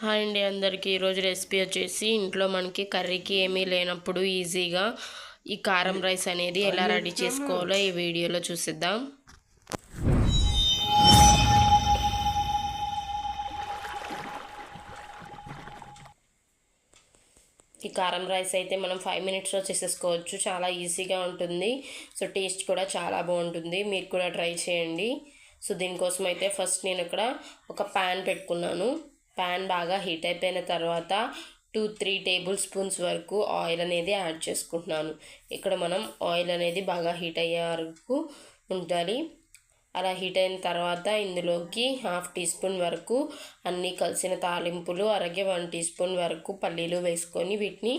Hi అండి అందరికీ. ఈరోజు రెసిపీ వచ్చేసి ఇంట్లో మనకి కర్రీకి ఏమీ లేనప్పుడు ఈజీగా ఈ కారం రైస్ అనేది ఎలా రెడీ చేసుకోవాలో ఈ వీడియోలో చూసిద్దాం. ఈ కారం రైస్ అయితే మనం ఫైవ్ మినిట్స్లో చేసేసుకోవచ్చు. చాలా ఈజీగా ఉంటుంది. సో టేస్ట్ కూడా చాలా బాగుంటుంది. మీరు కూడా ట్రై చేయండి. సో దీనికోసం అయితే ఫస్ట్ నేను ఇక్కడ ఒక ప్యాన్ పెట్టుకున్నాను. ప్యాన్ బాగా హీట్ అయిపోయిన తర్వాత టూ త్రీ టేబుల్ స్పూన్స్ వరకు ఆయిల్ అనేది యాడ్ చేసుకుంటున్నాను. ఇక్కడ మనం ఆయిల్ అనేది బాగా హీట్ అయ్యే వరకు ఉండాలి. అలా హీట్ అయిన తర్వాత ఇందులోకి హాఫ్ టీ స్పూన్ వరకు అన్నీ కలిసిన తాలింపులు అలాగే వన్ టీ స్పూన్ వరకు పల్లీలు వేసుకొని వీటిని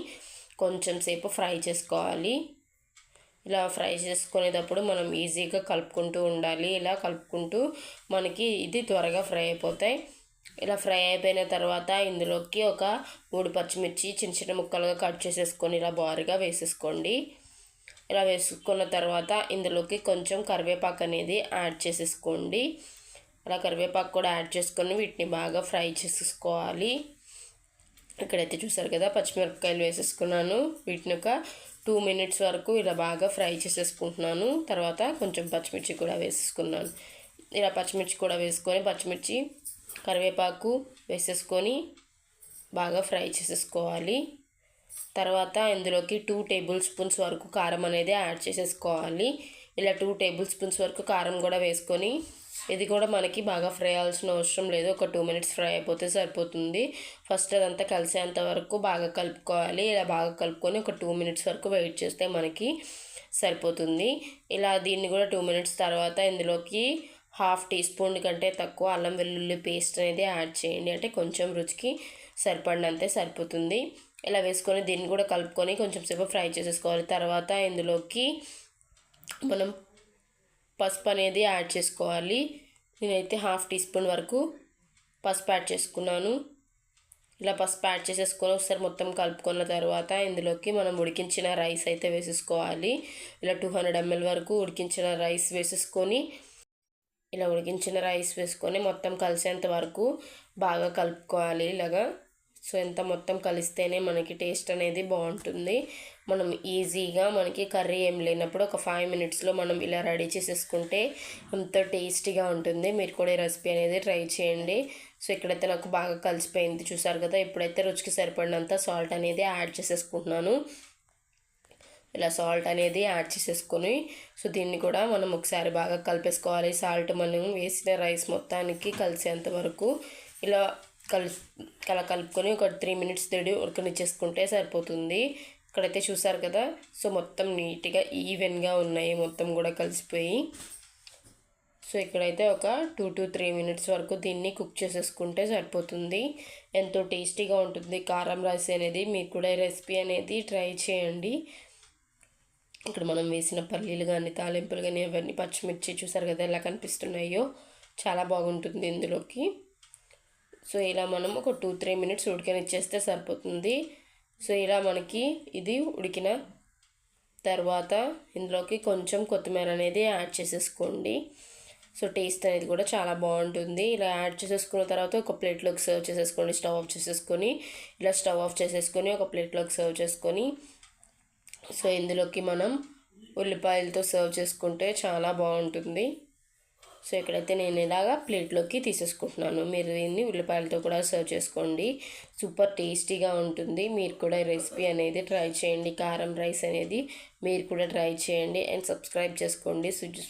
కొంచెం సేపు ఫ్రై చేసుకోవాలి. ఇలా ఫ్రై చేసుకునేటప్పుడు మనం ఈజీగా కలుపుకుంటూ ఉండాలి. ఇలా కలుపుకుంటూ మనకి ఇది త్వరగా ఫ్రై అయిపోతాయి. ఇలా ఫ్రై అయిపోయిన తర్వాత ఇందులోకి ఒక మూడు పచ్చిమిర్చి చిన్న చిన్న ముక్కలుగా కట్ చేసేసుకొని ఇలా బారుగా వేసేసుకోండి. ఇలా వేసుకున్న తర్వాత ఇందులోకి కొంచెం కరివేపాకు అనేది యాడ్ చేసేసుకోండి. అలా కరివేపాకు కూడా యాడ్ చేసుకొని వీటిని బాగా ఫ్రై చేసేసుకోవాలి. ఇక్కడైతే చూసారు కదా పచ్చిమిరపకాయలు వేసేసుకున్నాను. వీటిని ఒక టూ మినిట్స్ వరకు ఇలా బాగా ఫ్రై చేసేసుకుంటున్నాను. తర్వాత కొంచెం పచ్చిమిర్చి కూడా వేసేసుకున్నాను. ఇలా పచ్చిమిర్చి కూడా వేసుకొని పచ్చిమిర్చి కరివేపాకు వేసేసుకొని బాగా ఫ్రై చేసేసుకోవాలి. తర్వాత ఇందులోకి టూ టేబుల్ స్పూన్స్ వరకు కారం అనేది యాడ్ చేసేసుకోవాలి. ఇలా టూ టేబుల్ స్పూన్స్ వరకు కారం కూడా వేసుకొని ఇది కూడా మనకి బాగా ఫ్రై అవ్వాల్సిన అవసరం లేదు. ఒక టూ మినిట్స్ ఫ్రై అయిపోతే సరిపోతుంది. ఫస్ట్ అదంతా కలిసేంత వరకు బాగా కలుపుకోవాలి. ఇలా బాగా కలుపుకొని ఒక టూ మినిట్స్ వరకు వెయిట్ చేస్తే మనకి సరిపోతుంది. ఇలా దీన్ని కూడా టూ మినిట్స్ తర్వాత ఇందులోకి హాఫ్ టీ స్పూన్ కంటే తక్కువ అల్లం వెల్లుల్లి పేస్ట్ అనేది యాడ్ చేయండి. అంటే కొంచెం రుచికి సరిపడినంతే సరిపోతుంది. ఇలా వేసుకొని దీన్ని కూడా కలుపుకొని కొంచెం సేపు ఫ్రై చేసేసుకోవాలి. తర్వాత ఇందులోకి మనం పసుపు అనేది యాడ్ చేసుకోవాలి. నేనైతే హాఫ్ టీ స్పూన్ వరకు పసుపు యాడ్ చేసుకున్నాను. ఇలా పసుపు యాడ్ చేసేసుకొని ఒకసారి మొత్తం కలుపుకున్న తర్వాత ఇందులోకి మనం ఉడికించిన రైస్ అయితే వేసేసుకోవాలి. ఇలా టూ హండ్రెడ్ ఎంఎల్ వరకు ఉడికించిన రైస్ వేసేసుకొని ఇలా ఉడికించిన రైస్ వేసుకొని మొత్తం కలిసేంత వరకు బాగా కలుపుకోవాలి ఇలాగా. సో ఎంత మొత్తం కలిస్తేనే మనకి టేస్ట్ అనేది బాగుంటుంది. మనం ఈజీగా మనకి కర్రీ ఏం లేనప్పుడు ఒక ఫైవ్ మినిట్స్లో మనం ఇలా రెడీ చేసేసుకుంటే ఎంతో టేస్టీగా ఉంటుంది. మీరు కూడా ఈ రెసిపీ అనేది ట్రై చేయండి. సో ఇక్కడైతే నాకు బాగా కలిసిపోయింది. చూసారు కదా ఇప్పుడైతే రుచికి సరిపడినంత సాల్ట్ అనేది యాడ్ చేసేసుకుంటున్నాను. ఇలా సాల్ట్ అనేది యాడ్ చేసేసుకొని సో దీన్ని కూడా మనం ఒకసారి బాగా కలిపేసుకోవాలి. సాల్ట్ మనం వేసిన రైస్ మొత్తానికి కలిసేంత వరకు ఇలా కలిసి అలా కలుపుకొని ఒక త్రీ మినిట్స్ తడి ఉడకనిచ్చేసుకుంటే సరిపోతుంది. ఇక్కడైతే చూసారు కదా సో మొత్తం నీట్గా ఈవెన్గా ఉన్నాయి. మొత్తం కూడా కలిసిపోయి. సో ఇక్కడైతే ఒక టూ టు త్రీ మినిట్స్ వరకు దీన్ని కుక్ చేసేసుకుంటే సరిపోతుంది. ఎంతో టేస్టీగా ఉంటుంది. కారం రైస్ అనేది మీకు కూడా రెసిపీ అనేది ట్రై చేయండి. ఇక్కడ మనం వేసిన పల్లీలు కానీ తాలింపులు కానీ అవన్నీ పచ్చిమిర్చి చూసారు కదా ఎలా కనిపిస్తున్నాయో. చాలా బాగుంటుంది ఇందులోకి. సో ఇలా మనం ఒక టూ త్రీ మినిట్స్ ఉడికనిచ్చేస్తే సరిపోతుంది. సో ఇలా మనకి ఇది ఉడికిన తర్వాత ఇందులోకి కొంచెం కొత్తిమీర అనేది యాడ్ చేసేసుకోండి. సో టేస్ట్ అనేది కూడా చాలా బాగుంటుంది. ఇలా యాడ్ చేసేసుకున్న తర్వాత ఒక ప్లేట్లోకి సర్వ్ చేసేసుకోండి. స్టవ్ ఆఫ్ చేసేసుకొని ఇలా స్టవ్ ఆఫ్ చేసేసుకొని ఒక ప్లేట్లోకి సర్వ్ చేసుకొని సో ఇందులోకి మనం ఉల్లిపాయలతో సర్వ్ చేసుకుంటే చాలా బాగుంటుంది. సో ఇక్కడైతే నేను ఇలాగా ప్లేట్లోకి తీసేసుకుంటున్నాను. మీరు దీన్ని ఉల్లిపాయలతో కూడా సర్వ్ చేసుకోండి. సూపర్ టేస్టీగా ఉంటుంది. మీరు కూడా రెసిపీ అనేది ట్రై చేయండి. కారం రైస్ అనేది మీరు కూడా ట్రై చేయండి. అండ్ సబ్స్క్రైబ్ చేసుకోండి.